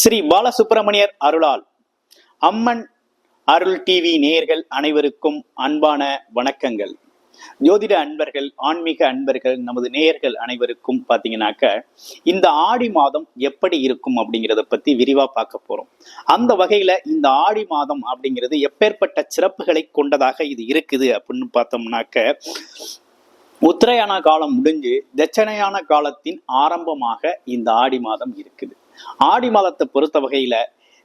ஸ்ரீ பாலசுப்பிரமணியர் அருளால். அம்மன் அருள் டிவி நேயர்கள் அனைவருக்கும் அன்பான வணக்கங்கள். ஜோதிட அன்பர்கள் ஆன்மீக அன்பர்கள் நமது நேயர்கள் அனைவருக்கும் பார்த்தீங்கன்னாக்க இந்த ஆடி மாதம் எப்படி இருக்கும் அப்படிங்கிறத பத்தி விரிவா பார்க்க போறோம். அந்த வகையில இந்த ஆடி மாதம் அப்படிங்கிறது எப்பேற்பட்ட சிறப்புகளை கொண்டதாக இது இருக்குது அப்படின்னு பார்த்தோம்னாக்க உத்தரையான காலம் முடிஞ்சு தட்சணையான காலத்தின் ஆரம்பமாக இந்த ஆடி மாதம் இருக்குது. ஆடி மாதத்தை பொறுத்த வகையில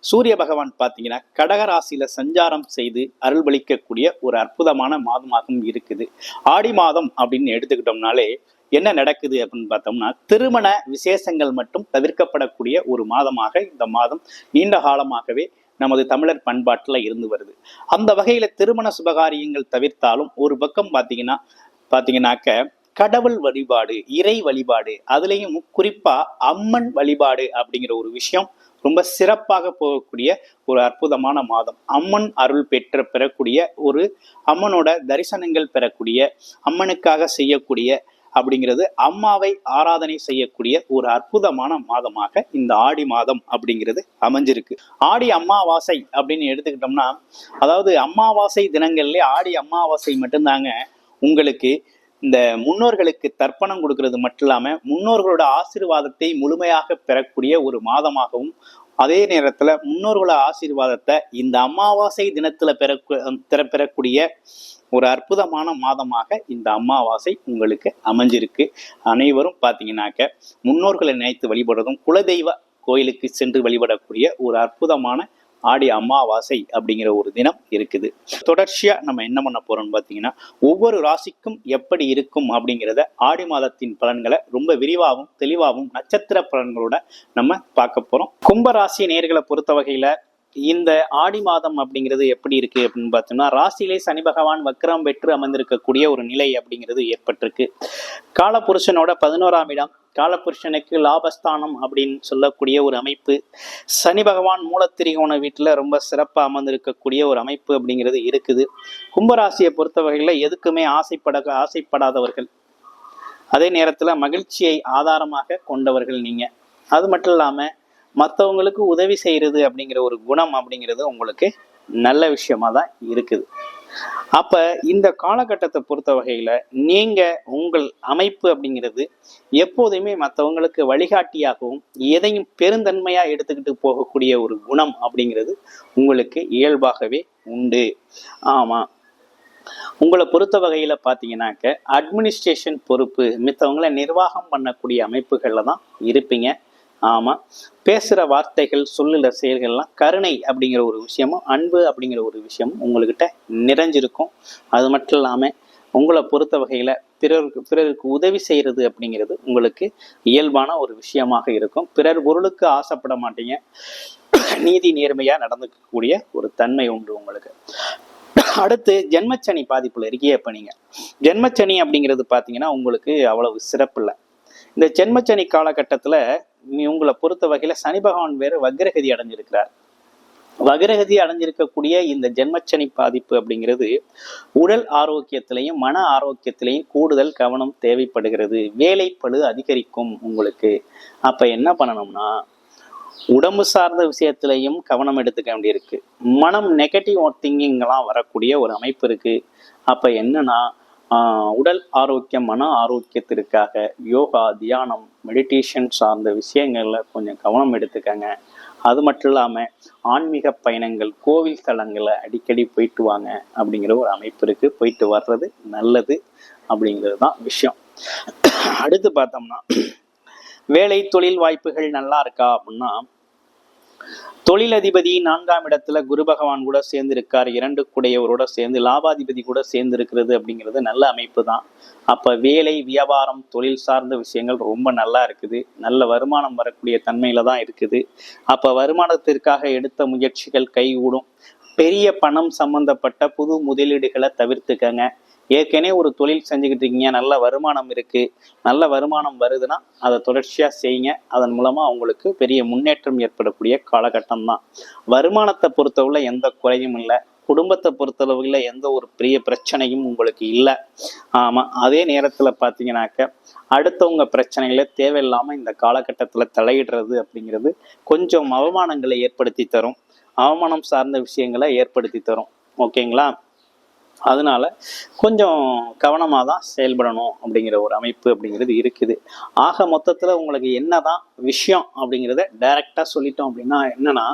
சூரிய பகவான் பார்த்தீங்கன்னா கடகராசியில சஞ்சாரம் செய்து அருள்வளிக்கக்கூடிய ஒரு அற்புதமான மாதமாகவும் இருக்குது. ஆடி மாதம் அப்படின்னு எடுத்துக்கிட்டோம்னாலே என்ன நடக்குது அப்படின்னு பார்த்தோம்னா திருமண விசேஷங்கள் மட்டும் தவிர்க்கப்படக்கூடிய ஒரு மாதமாக இந்த மாதம் நீண்ட காலமாகவே நமது தமிழர் பண்பாட்டில் இருந்து வருது. அந்த வகையில திருமண சுபகாரியங்கள் தவிர்த்தாலும் ஒரு பக்கம் பார்த்தீங்கன்னா பார்த்தீங்கன்னாக்க கடவுள் வழிபாடு இறை வழிபாடு அதுலேயும் குறிப்பா அம்மன் வழிபாடு அப்படிங்கிற ஒரு விஷயம் ரொம்ப சிறப்பாக போகக்கூடிய ஒரு அற்புதமான மாதம். அம்மன் அருள் பெற்ற பெறக்கூடிய ஒரு அம்மனோட தரிசனங்கள் பெறக்கூடிய அம்மனுக்காக செய்யக்கூடிய அப்படிங்கிறது அம்மாவை ஆராதனை செய்யக்கூடிய ஒரு அற்புதமான மாதமாக இந்த ஆடி மாதம் அப்படிங்கிறது அமைஞ்சிருக்கு. ஆடி அம்மாவாசை அப்படின்னு எடுத்துக்கிட்டோம்னா அதாவது அம்மாவாசை தினங்கள்லேயே ஆடி அம்மாவாசை மட்டும்தாங்க உங்களுக்கு இந்த முன்னோர்களுக்கு தர்ப்பணம் கொடுக்கறது மட்டும் இல்லாம முன்னோர்களோட ஆசீர்வாதத்தை முழுமையாக பெறக்கூடிய ஒரு மாதமாகவும் அதே நேரத்துல முன்னோர்களோட ஆசீர்வாதத்தை இந்த அமாவாசை தினத்துல பெற பெற- பெறக்கூடிய ஒரு அற்புதமான மாதமாக இந்த அமாவாசை உங்களுக்கு அமைஞ்சிருக்கு. அனைவரும் பார்த்தீங்கன்னாக்க முன்னோர்களை நினைத்து வழிபடுறதும் குலதெய்வ கோயிலுக்கு சென்று வழிபடக்கூடிய ஒரு அற்புதமான ஆடி அமாவாசை அப்படிங்கிற ஒரு தினம் இருக்குது. தொடர்ச்சியா நம்ம என்ன பண்ண போறோம்னு பார்த்தீங்கன்னா ஒவ்வொரு ராசிக்கும் எப்படி இருக்கும் அப்படிங்கிறத ஆடி மாதத்தின் பலன்களை ரொம்ப விரிவாகவும் தெளிவாகவும் நட்சத்திர பலன்களோட நம்ம பார்க்க போறோம். கும்ப ராசி நேர்களை பொறுத்த வகையில இந்த ஆடி மாதம் அப்படிங்கிறது எப்படி இருக்கு அப்படின்னு பார்த்தோம்னா ராசியிலே சனி பகவான் வக்ரம் பெற்று அமர்ந்திருக்கக்கூடிய ஒரு நிலை அப்படிங்கிறது ஏற்பட்டிருக்கு. காலபுருஷனோட பதினோராம் இடம் காலபுருஷனுக்கு லாபஸ்தானம் அப்படின்னு சொல்லக்கூடிய ஒரு அமைப்பு. சனி பகவான் மூலத்திரிகோண வீட்டில் ரொம்ப சிறப்பாக அமர்ந்திருக்கக்கூடிய ஒரு அமைப்பு அப்படிங்கிறது இருக்குது. கும்பராசியை பொறுத்த வகையில் எதுக்குமே ஆசைப்பட ஆசைப்படாதவர்கள். அதே நேரத்தில் மகிழ்ச்சியை ஆதாரமாக கொண்டவர்கள் நீங்கள் அது மட்டும் இல்லாமல் மற்றவங்களுக்கு உதவி செய்கிறது அப்படிங்கிற ஒரு குணம் அப்படிங்கிறது உங்களுக்கு நல்ல விஷயமா தான் இருக்குது. அப்ப இந்த காலகட்டத்தை பொறுத்த வகையில நீங்க உங்கள் அமைப்பு அப்படிங்கிறது எப்போதுமே மற்றவங்களுக்கு வழிகாட்டியாகவும் எதையும் பெருந்தன்மையா எடுத்துக்கிட்டு போகக்கூடிய ஒரு குணம் அப்படிங்கிறது உங்களுக்கு இயல்பாகவே உண்டு. ஆமா. உங்களை பொறுத்த வகையில பார்த்தீங்கன்னாக்க அட்மினிஸ்ட்ரேஷன் பொறுப்பு மித்தவங்களை நிர்வாகம் பண்ணக்கூடிய அமைப்புகள்ல தான் இருப்பீங்க. ஆமாம் பேசுகிற வார்த்தைகள் சொல்லுற செயல்கள்லாம் கருணை அப்படிங்கிற ஒரு விஷயமும் அன்பு அப்படிங்கிற ஒரு விஷயமும் உங்கள்கிட்ட நிறைஞ்சிருக்கும். அது மட்டும் இல்லாமல் உங்களை பொறுத்த வகையில் பிறருக்கு பிறருக்கு உதவி செய்கிறது அப்படிங்கிறது உங்களுக்கு இயல்பான ஒரு விஷயமாக இருக்கும். பிறர் பொருளுக்கு ஆசைப்பட மாட்டீங்க. நீதி நேர்மையாக நடந்துக்கக்கூடிய ஒரு தன்மை உண்டு உங்களுக்கு. அடுத்து ஜென்மச்சனி பாதிப்பில் இருக்கீங்க இப்போ நீங்கள் ஜென்மச்சனி அப்படிங்கிறது பார்த்தீங்கன்னா உங்களுக்கு அவ்வளவு சிறப்பு இல்லை. இந்த ஜென்மச்சனி காலகட்டத்தில் உங்களை பொறுத்த வகையில சனி பகவான் வேற வக்ரகதி அடைஞ்சிருக்கிறார். வக்ரகதி அடைஞ்சிருக்கக்கூடிய இந்த ஜென்மச்சனி பாதிப்பு அப்படிங்கிறது உடல் ஆரோக்கியத்திலையும் மன ஆரோக்கியத்திலையும் கூடுதல் கவனம் தேவைப்படுகிறது. வேலைப்பழு அதிகரிக்கும் உங்களுக்கு. அப்ப என்ன பண்ணணும்னா உடம்பு சார்ந்த விஷயத்திலையும் கவனம் எடுத்துக்க வேண்டியிருக்கு. மனம் நெகட்டிவ் திங்கிங்லாம் வரக்கூடிய ஒரு அமைப்பு இருக்கு. அப்ப என்னன்னா உடல் ஆரோக்கியம் மன ஆரோக்கியத்திற்காக யோகா தியானம் மெடிடேஷன் சார்ந்த விஷயங்களில் கொஞ்சம் கவனம் எடுத்துக்கங்க. அது மட்டும் இல்லாமல் ஆன்மீக பயணங்கள் கோவில் தலங்களை அடிக்கடி போயிட்டு வாங்க அப்படிங்கிற ஒரு அமைப்பு இருக்கு. போயிட்டு வர்றது நல்லது அப்படிங்கிறது தான் விஷயம். அடுத்து பார்த்தோம்னா வேலை தொழில் வாய்ப்புகள் நல்லா இருக்கா அப்படின்னா தொழிலதிபதி நான்காம் இடத்துல குரு பகவான் கூட சேர்ந்து இருக்கார் இரண்டு கூடையவரோட சேர்ந்து லாபாதிபதி கூட சேர்ந்து இருக்கிறது அப்படிங்கிறது நல்ல அமைப்பு தான். அப்போ வேலை வியாபாரம் தொழில் சார்ந்த விஷயங்கள் ரொம்ப நல்லா இருக்குது. நல்ல வருமானம் வரக்கூடிய தன்மையில தான் இருக்குது. அப்போ வருமானத்திற்காக எடுத்த முயற்சிகள் கைகூடும். பெரிய பணம் சம்பந்தப்பட்ட புது முதலீடுகளை தவிர்த்துக்கங்க. ஏற்கனவே ஒரு தொழில் செஞ்சுக்கிட்டு இருக்கீங்க நல்ல வருமானம் இருக்கு நல்ல வருமானம் வருதுன்னா அதை தொடர்ச்சியா செய்யுங்க. அதன் மூலமா அவங்களுக்கு பெரிய முன்னேற்றம் ஏற்படக்கூடிய காலகட்டம் தான் வருமானத்தை பொறுத்தவரை எந்த குறையும் இல்லை. குடும்பத்தை பொறுத்தளவுல எந்த ஒரு பெரிய பிரச்சனையும் உங்களுக்கு இல்லை. ஆமாம் அதே நேரத்தில் பார்த்தீங்கன்னாக்க அடுத்தவங்க பிரச்சனைகளை தேவையில்லாமல் இந்த காலகட்டத்தில் தலையிடுறது அப்படிங்கிறது கொஞ்சம் அவமானங்களை ஏற்படுத்தி தரும். அவமானம் சார்ந்த விஷயங்களை ஏற்படுத்தி தரும். ஓகேங்களா? அதனால கொஞ்சம் கவனமாக தான் செயல்படணும் அப்படிங்கிற ஒரு அமைப்பு அப்படிங்கிறது இருக்குது. ஆக மொத்தத்தில் உங்களுக்கு என்னதான் விஷயம் அப்படிங்கிறத டைரக்டாக சொல்லிட்டோம் அப்படின்னா என்னன்னா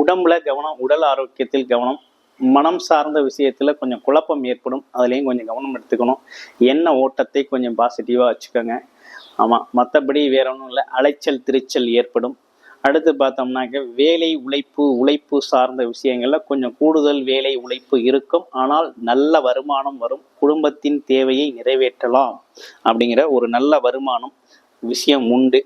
உடம்புல கவனம் உடல் ஆரோக்கியத்தில் கவனம் மனம் சார்ந்த விஷயத்தில் கொஞ்சம் குழப்பம் ஏற்படும். அதுலேயும் கொஞ்சம் கவனம் எடுத்துக்கணும். என்ன ஓட்டத்தை கொஞ்சம் பாசிட்டிவாக வச்சுக்கோங்க. ஆமாம் மற்றபடி வேற ஒன்றும் இல்லை. அலைச்சல் திருச்சல் ஏற்படும். அடுத்து பார்த்தோம்னாக்க வேலை உழைப்பு உழைப்பு சார்ந்த விஷயங்கள்ல கொஞ்சம் கூடுதல் வேலை உழைப்பு இருக்கும். ஆனால் நல்ல வருமானம் வரும். குடும்பத்தின் தேவையை நிறைவேற்றலாம் அப்படிங்கிற ஒரு நல்ல வருமானம் விஷயம் உண்டு.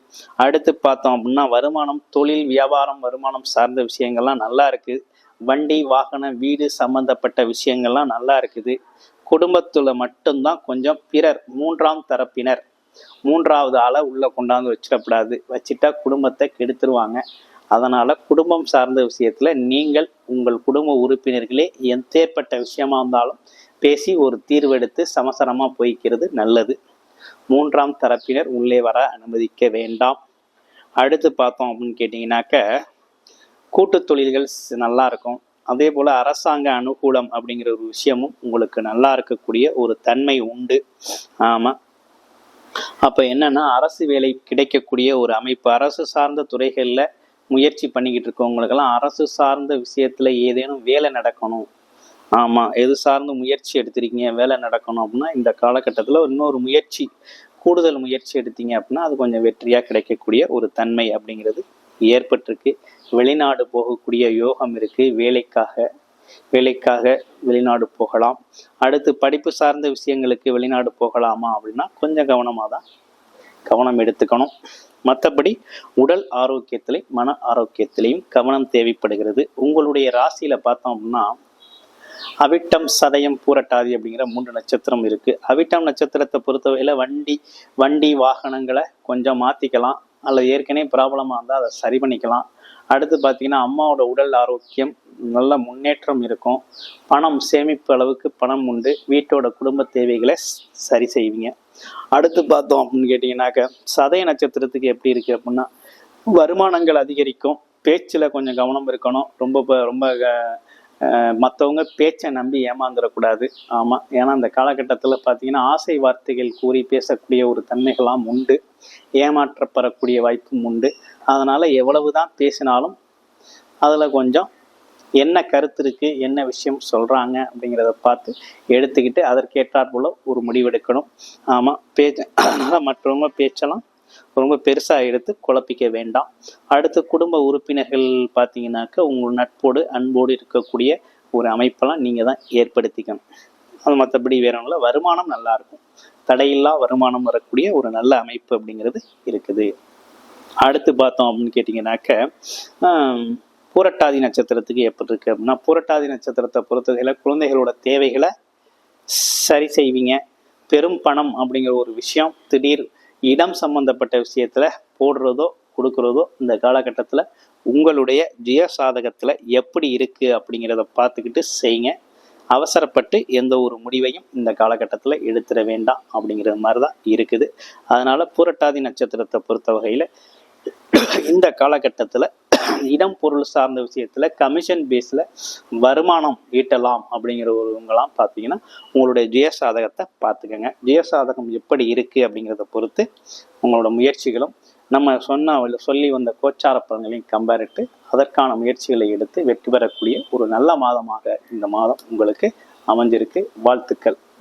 அடுத்து பார்த்தோம் அப்படின்னா வருமானம் தொழில் வியாபாரம் வருமானம் சார்ந்த விஷயங்கள்லாம் நல்லா இருக்கு. வண்டி வாகனம் வீடு சம்பந்தப்பட்ட விஷயங்கள்லாம் நல்லா இருக்குது. குடும்பத்தில் மட்டும்தான் கொஞ்சம் பிறர் மூன்றாம் தரப்பினர் மூன்றாவது ஆளை உள்ள கொண்டாந்து வச்சிடக்கூடாது. வச்சிட்டா குடும்பத்தை கெடுத்துருவாங்க. அதனால குடும்பம் சார்ந்த விஷயத்துல நீங்கள் உங்கள் குடும்ப உறுப்பினர்களே எந்தேற்பட்ட விஷயமா இருந்தாலும் பேசி ஒரு தீர்வெடுத்து சமசரமா போய்க்கிறது நல்லது. மூன்றாம் தரப்பினர் உள்ளே வர அனுமதிக்க வேண்டாம். அடுத்து பார்த்தோம் அப்படின்னு கேட்டிங்கனாக்க கூட்டு தொழில்கள் நல்லா இருக்கும். அதே போல் அரசாங்க அனுகூலம் அப்படிங்கிற ஒரு விஷயமும் உங்களுக்கு நல்லா இருக்கக்கூடிய ஒரு தன்மை உண்டு. ஆமாம் அப்போ என்னன்னா அரசு வேலை கிடைக்கக்கூடிய ஒரு அமைப்பு அரசு சார்ந்த துறைகளில் முயற்சி பண்ணிக்கிட்டு இருக்கவங்களுக்கெல்லாம் அரசு சார்ந்த விஷயத்தில் ஏதேனும் வேலை நடக்கணும். ஆமாம் எது சார்ந்து முயற்சி எடுத்திருக்கீங்க வேலை நடக்கணும் அப்படின்னா இந்த காலகட்டத்தில் இன்னொரு முயற்சி கூடுதல் முயற்சி எடுத்தீங்க அப்படின்னா அது கொஞ்சம் வெற்றியாக கிடைக்கக்கூடிய ஒரு தன்மை அப்படிங்கிறது ஏற்பட்டிருக்கு. வெளிநாடு போகக்கூடிய யோகம் இருக்குது வேலைக்காக வேலைக்காக வெளிநாடு போகலாம். அடுத்து படிப்பு சார்ந்த விஷயங்களுக்கு வெளிநாடு போகலாமா அப்படின்னா கொஞ்சம் கவனமாக தான் கவனம் எடுத்துக்கணும். மற்றபடி உடல் ஆரோக்கியத்திலையும் மன ஆரோக்கியத்திலையும் கவனம் தேவைப்படுகிறது. உங்களுடைய ராசியில பார்த்தோம் அப்படின்னா அவிட்டம் சதயம் பூரட்டாதி அப்படிங்கிற மூன்று நட்சத்திரம் இருக்கு. அவிட்டம் நட்சத்திரத்தை பொறுத்தவரையில வண்டி வண்டி வாகனங்களை கொஞ்சம் மாத்திக்கலாம். அல்லது ஏற்கனவே ப்ராப்ளமாக இருந்தால் அதை சரி பண்ணிக்கலாம். அடுத்து பார்த்தீங்கன்னா அம்மாவோட உடல் ஆரோக்கியம் நல்ல முன்னேற்றம் இருக்கும். பணம் சேமிப்பு அளவுக்கு பணம் உண்டு. வீட்டோட குடும்ப தேவைகளை சரி செய்வீங்க. அடுத்து பார்த்தோம் அப்படின்னு கேட்டிங்கனாக்க சதய நட்சத்திரத்துக்கு எப்படி இருக்கு அப்படின்னா வருமானங்கள் அதிகரிக்கும். பேச்சில் கொஞ்சம் கவனம் இருக்கணும். ரொம்ப ப- ரொம்ப மற்றவங்க பேச்சை நம்பி ஏமாந்துடக்கூடாது ஆமாம் ஏன்னா அந்த காலகட்டத்தில் பார்த்தீங்கன்னா ஆசை வார்த்தைகள் கூறி பேசக்கூடிய ஒரு தன்மைகளாம் உண்டு. ஏமாற்றப்படக்கூடிய வாய்ப்பும் உண்டு. அதனால் எவ்வளவு தான் பேசினாலும் அதில் கொஞ்சம் என்ன கருத்து இருக்குது என்ன விஷயம் சொல்கிறாங்க அப்படிங்கிறத பார்த்து எடுத்துக்கிட்டு அதற்கேற்றாற்போல் ஒரு முடிவெடுக்கணும். ஆமாம் பேச்சு அதனால் மற்றவங்க பேச்செல்லாம் ரொம்ப பெருசாக எடுத்து குழப்பிக்க வேண்டாம். அடுத்து குடும்ப உறுப்பினர்கள் பார்த்தீங்கன்னாக்க உங்கள் நட்போடு அன்போடு இருக்கக்கூடிய ஒரு அமைப்பெல்லாம் நீங்கள் தான் ஏற்படுத்திக்கணும். அது மற்றபடி வேற வருமானம் நல்லா இருக்கும். தடையில்லா வருமானம் வரக்கூடிய ஒரு நல்ல அமைப்பு அப்படிங்கிறது இருக்குது. அடுத்து பார்த்தோம் அப்படின்னு கேட்டிங்கனாக்க பூரட்டாதி நட்சத்திரத்துக்கு எப்படி இருக்கு அப்படின்னா பூரட்டாதி நட்சத்திரத்தை பொறுத்தவரையில குழந்தைகளோட தேவைகளை சரி செய்வீங்க. பெரும் பணம் அப்படிங்கிற ஒரு விஷயம் திடீர் இடம் சம்பந்தப்பட்ட விஷயத்தில் போடுறதோ கொடுக்குறதோ இந்த காலகட்டத்தில் உங்களுடைய ஜிய சாதகத்தில் எப்படி இருக்குது அப்படிங்கிறத பார்த்துக்கிட்டு செய்யுங்க அவசரப்பட்டு எந்த ஒரு முடிவையும் இந்த காலகட்டத்தில் எடுத்துட வேண்டாம் அப்படிங்கிறது மாதிரி தான் இருக்குது. அதனால் பூரட்டாதி நட்சத்திரத்தை பொறுத்த வகையில் இந்த காலகட்டத்தில் இடம் பொருள் சார்ந்த விஷயத்தில் கமிஷன் பேஸில் வருமானம் ஈட்டலாம் அப்படிங்கிற ஒருவங்களாம் பார்த்தீங்கன்னா உங்களுடைய ஜெயசாதகத்தை பார்த்துக்கோங்க. ஜெயசாதகம் எப்படி இருக்குது அப்படிங்கிறத பொறுத்து உங்களோட முயற்சிகளும் நம்ம சொன்ன சொல்லி வந்த கோச்சார பலன்களையும் கம்பேரிட்டு அதற்கான முயற்சிகளை எடுத்து வெற்றி பெறக்கூடிய ஒரு நல்ல மாதமாக இந்த மாதம் உங்களுக்கு அமைஞ்சிருக்கு. வாழ்த்துக்கள்.